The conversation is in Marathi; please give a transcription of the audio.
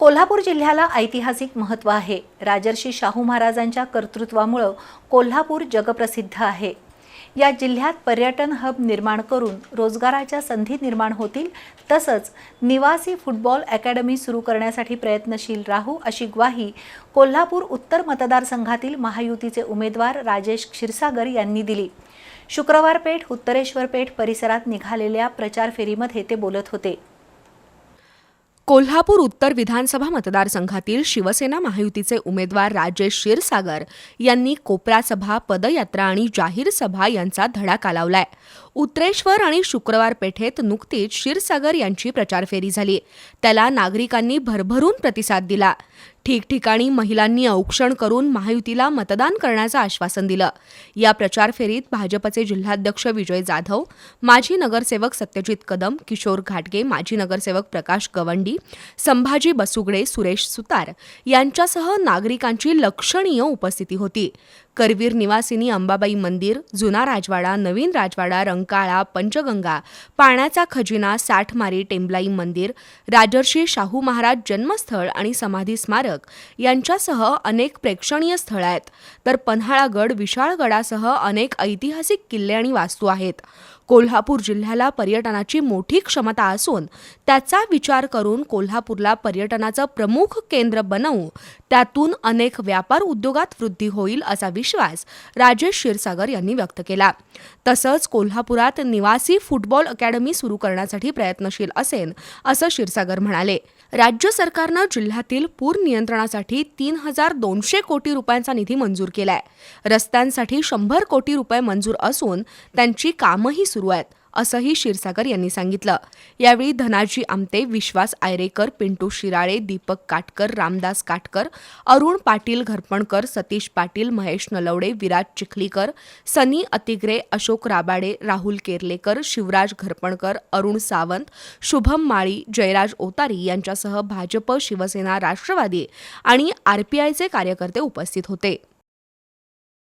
कोल्हापूर जिल्ह्याला ऐतिहासिक महत्त्व आहे. राजर्षी शाहू महाराजांच्या कर्तृत्वामुळं कोल्हापूर जगप्रसिद्ध आहे. या जिल्ह्यात पर्यटन हब निर्माण करून रोजगाराच्या संधी निर्माण होतील तसंच निवासी फुटबॉल अकॅडमी सुरू करण्यासाठी प्रयत्नशील राहू अशी ग्वाही कोल्हापूर उत्तर मतदारसंघातील महायुतीचे उमेदवार राजेश क्षीरसागर यांनी दिली. शुक्रवार पेठ उत्तरेश्वर पेठ परिसरात निघालेल्या प्रचार फेरीमध्ये ते बोलत होते. कोल्हापूर उत्तर विधानसभा मतदारसंघातील शिवसेना महायुतीचे उमेदवार राजेश क्षीरसागर यांनी कोपरासभा पदयात्रा आणि जाहीर सभा यांचा धडाका लावलाय उत्रेश्वर आणि शुक्रवार पेठेत नुकतीच क्षीरसागर यांची प्रचार फेरी झाली. त्याला नागरिकांनी भरभरून प्रतिसाद दिला. ठिकठिकाणी महिलांनी औक्षण करून महायुतीला मतदान करण्याचं आश्वासन दिलं. या प्रचार फेरीत भाजपचे जिल्हाध्यक्ष विजय जाधव माजी नगरसेवक सत्यजित कदम किशोर घाटगे माजी नगरसेवक प्रकाश गवंडी संभाजी बसुगडे सुरेश सुतार यांच्यासह नागरिकांची लक्षणीय उपस्थिती होती. करवीर निवासिनी अंबाबाई मंदिर जुना राजवाडा नवीन राजवाडा रंकाळा पंचगंगा पाण्याचा खजिना साठमारी टेंबलाई मंदिर राजर्षी शाहू महाराज जन्मस्थळ आणि समाधी स्मारक यांच्यासह अनेक प्रेक्षणीय स्थळं आहेत. तर पन्हाळागड विशाळगडासह अनेक ऐतिहासिक किल्ले आणि वास्तू आहेत. कोल्हापूर जिल्ह्याला पर्यटनाची मोठी क्षमता असून त्याचा विचार करून कोल्हापूरला पर्यटनाचं प्रमुख केंद्र बनवू त्यातून अनेक व्यापार उद्योगात वृद्धी होईल असा विश्वास राजेश क्षीरसागर यांनी व्यक्त केला. तसंच कोल्हापुरात निवासी फुटबॉल अकॅडमी सुरू करण्यासाठी प्रयत्नशील असेल असं क्षीरसागर म्हणाले. राज्य सरकारनं जिल्ह्यातील पूर नियंत्रणासाठी तीन हजार दोनशे कोटी रुपयांचा निधी मंजूर केलाय. रस्त्यांसाठी शंभर कोटी रुपये मंजूर असून त्यांची कामंही सुरू आहेत असंही क्षीरसागर यांनी सांगितलं. यावेळी धनाजी आमते विश्वास आयरेकर पिंटू शिराळे दीपक काटकर रामदास काटकर अरुण पाटील घरपणकर सतीश पाटील महेश नलवडे विराज चिखलीकर सनी अतिग्रे अशोक राबाडे राहुल केरलेकर शिवराज घरपणकर अरुण सावंत शुभम माळी जयराज ओतारी यांच्यासह भाजप शिवसेना राष्ट्रवादी आणि आरपीआयचे कार्यकर्ते उपस्थित होते.